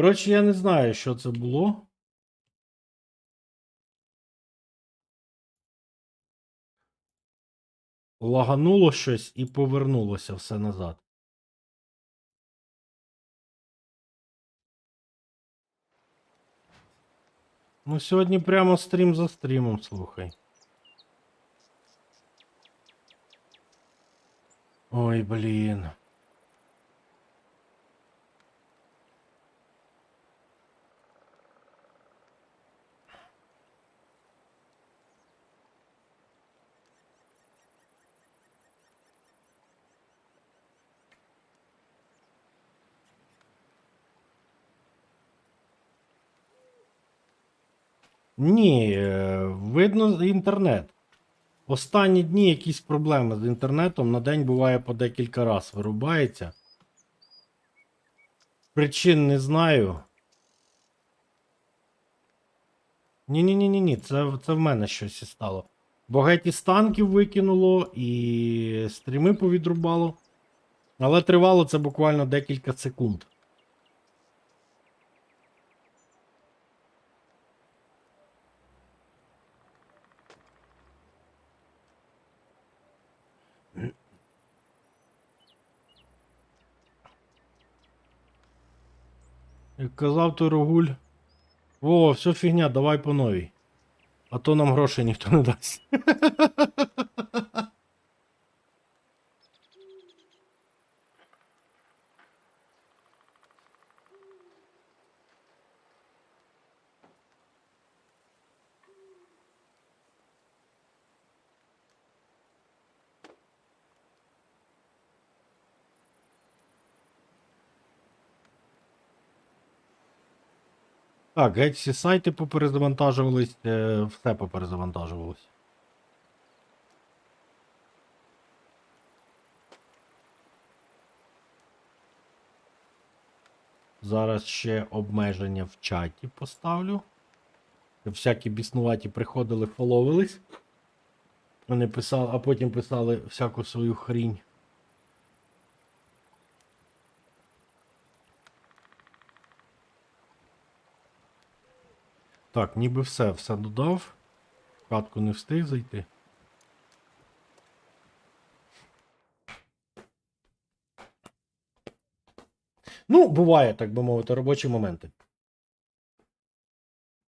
Коротше, я не знаю, що це було. Лагануло щось і повернулося все назад. Ну, сьогодні прямо стрім за стрімом, слухай. Ой, блін. Ні, е, видно інтернет. Останні дні якісь проблеми з інтернетом на день буває по декілька разів вирубається. Причин не знаю. Ні-ні-ні, ні, це, це в мене щось і стало. Бо геть із танків викинуло, і стріми повідрубало. Але тривало це буквально декілька секунд. Як казав той Рогуль. Во, все фігня, давай по новій. А то нам грошей ніхто не дасть. Так, геть всі сайти поперезавантажувались, е, все поперезавантажувалось. Зараз ще обмеження в чаті поставлю. Всякі біснуваті приходили, фоловились. Вони писали, а потім писали всяку свою хрінь. Так, ніби все, все додав. Катку не встиг зайти. Ну, буває, так би мовити, робочі моменти.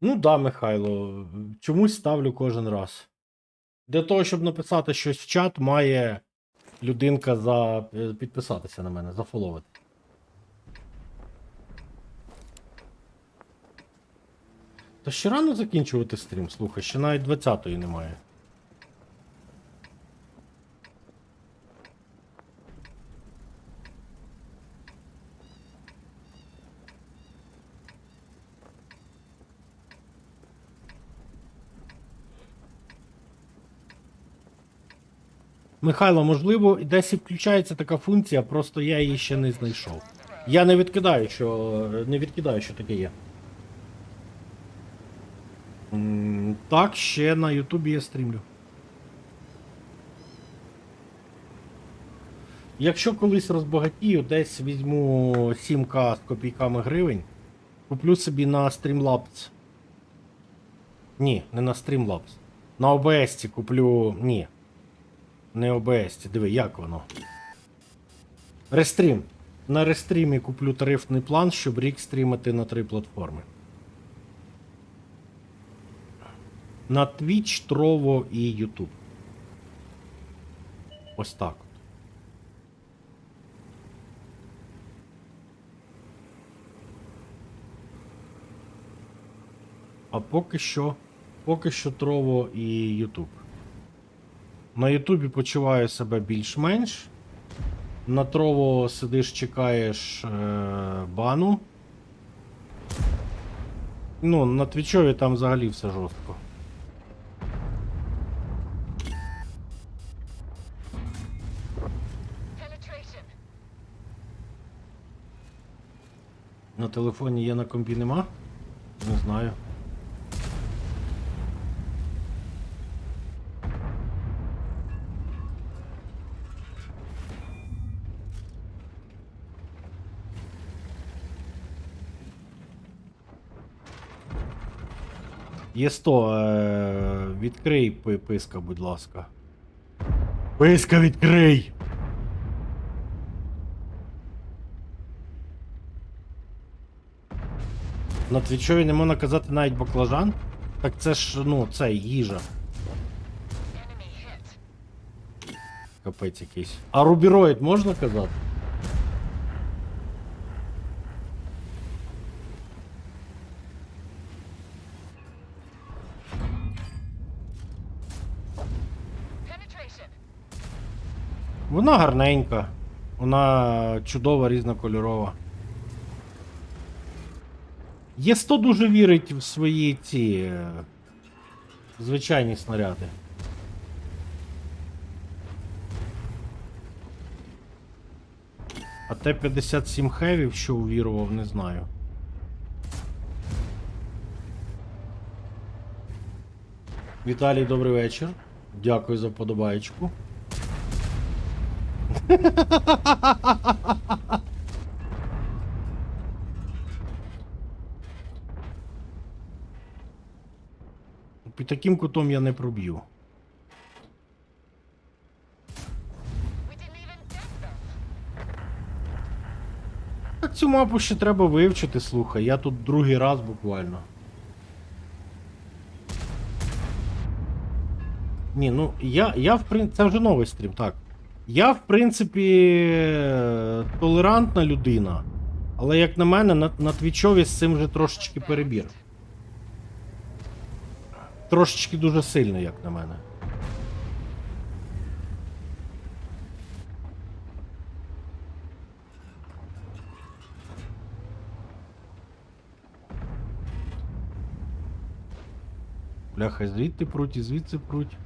Ну да, Михайло, чомусь ставлю кожен раз. Для того, щоб написати щось в чат, має людинка за... е, підписатися на мене, зафоловити. Та ще рано закінчувати стрім, слухай, ще навіть 20-ї немає. Михайло, можливо, десь і включається така функція, просто я її ще не знайшов. Я не відкидаю, що. не відкидаю, що таке є. Так, ще на Ютубі я стрімлю. Якщо колись розбагатію, десь візьму 7к з копійками гривень, куплю собі на Streamlabs. Ні, не на Streamlabs. На OBS куплю. Ні. Не OBS, диви, як воно. Рестрім. На рестрімі куплю тарифний план, щоб рік стрімити на три платформи. На Twitch, Trovo і YouTube. Ось так. А поки що. Поки що Trovo і YouTube. На Ютубі почуваю себе більш-менш. На Trovo сидиш, чекаєш е, бану. Ну, на Твічові там взагалі все жорстко. На телефоні є на комбі нема? Не знаю. Є 100, е, відкрий писка, будь ласка. Писка відкрий! На твічові не можна казати навіть баклажан? Так це ж, ну, це їжа. Капець якийсь. А рубіроїд можна казати? Вона гарненька. Вона чудова, різнокольорова. Є 100 дуже вірить в свої ці е, звичайні снаряди. А Т-57 Heavy, що увірував, не знаю. Віталій, добрий вечір. Дякую за подобаєчку. Під таким кутом я не проб'ю. Так цю мапу ще треба вивчити, слухай. Я тут другий раз буквально. Ні, ну я, я в принципі. Це вже новий стрім, так. Я, в принципі, толерантна людина. Але як на мене, на, на твічові з цим вже трошечки перебір. Трошечки дуже сильно, як на мене. Бляха, звідти пруть і звідси пруть.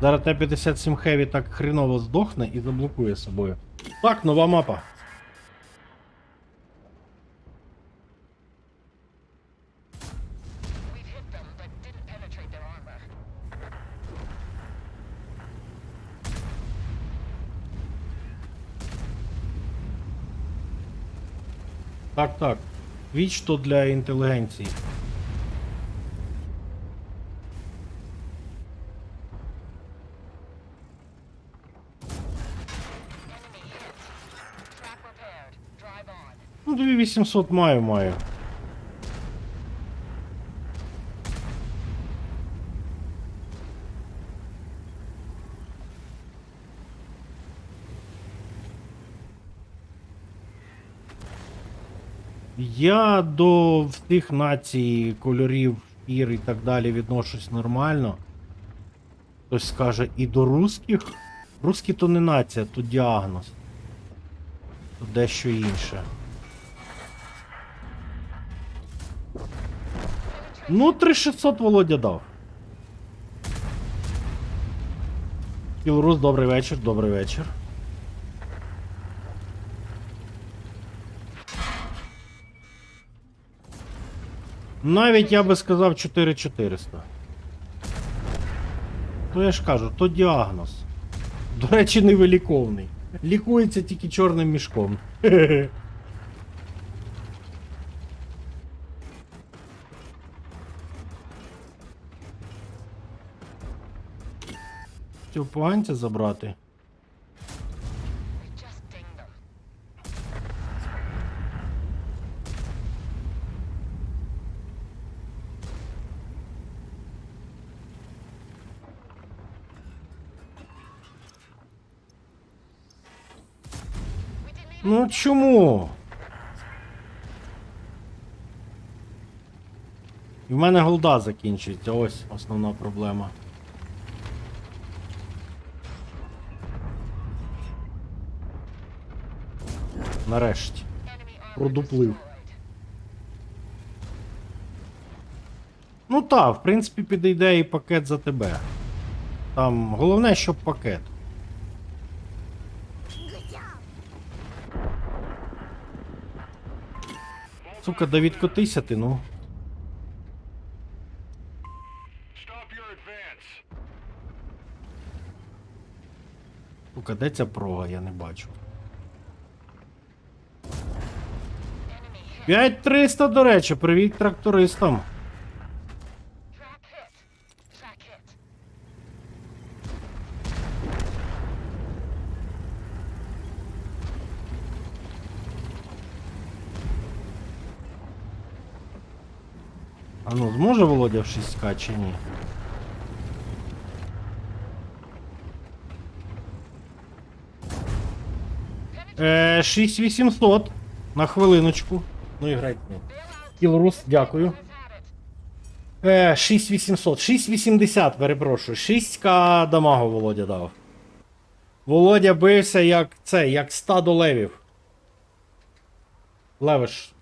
Зараз Т-57 Heavy так хреново здохне і заблокує собою. Так, нова мапа. Так, так. Віч то для інтелігенції. Ну, 2800 маю, маю. Я до всіх націй, кольорів, шкір і так далі відношусь нормально. Хтось скаже, і до русських. Русські то не нація, то діагноз. То дещо інше. Ну, 3600 Володя дав. Білорус, добрий вечір, добрий вечір. Навіть я би сказав 4400. То я ж кажу, то діагноз. До речі, невиліковний. Лікується тільки чорним мішком. Цього поганця забрати. Ну чому? І в мене голда закінчується, ось основна проблема. Нарешті. Продуплив. Ну так, в принципі, підійде і пакет за тебе. Там головне, щоб пакет. Сука, да відкотися ти, ну. Сука, де ця прога, я не бачу. Enemy hit. 5300, до речі, привіт трактористам. А ну, зможе Володя в 6К чи ні? Е, 6800 на хвилиночку. Ну і грайте. Кілрус, дякую. Е, 6800. 680, перепрошую. 6к дамагу Володя дав. Володя бився як це, як стадо левів. Левиш,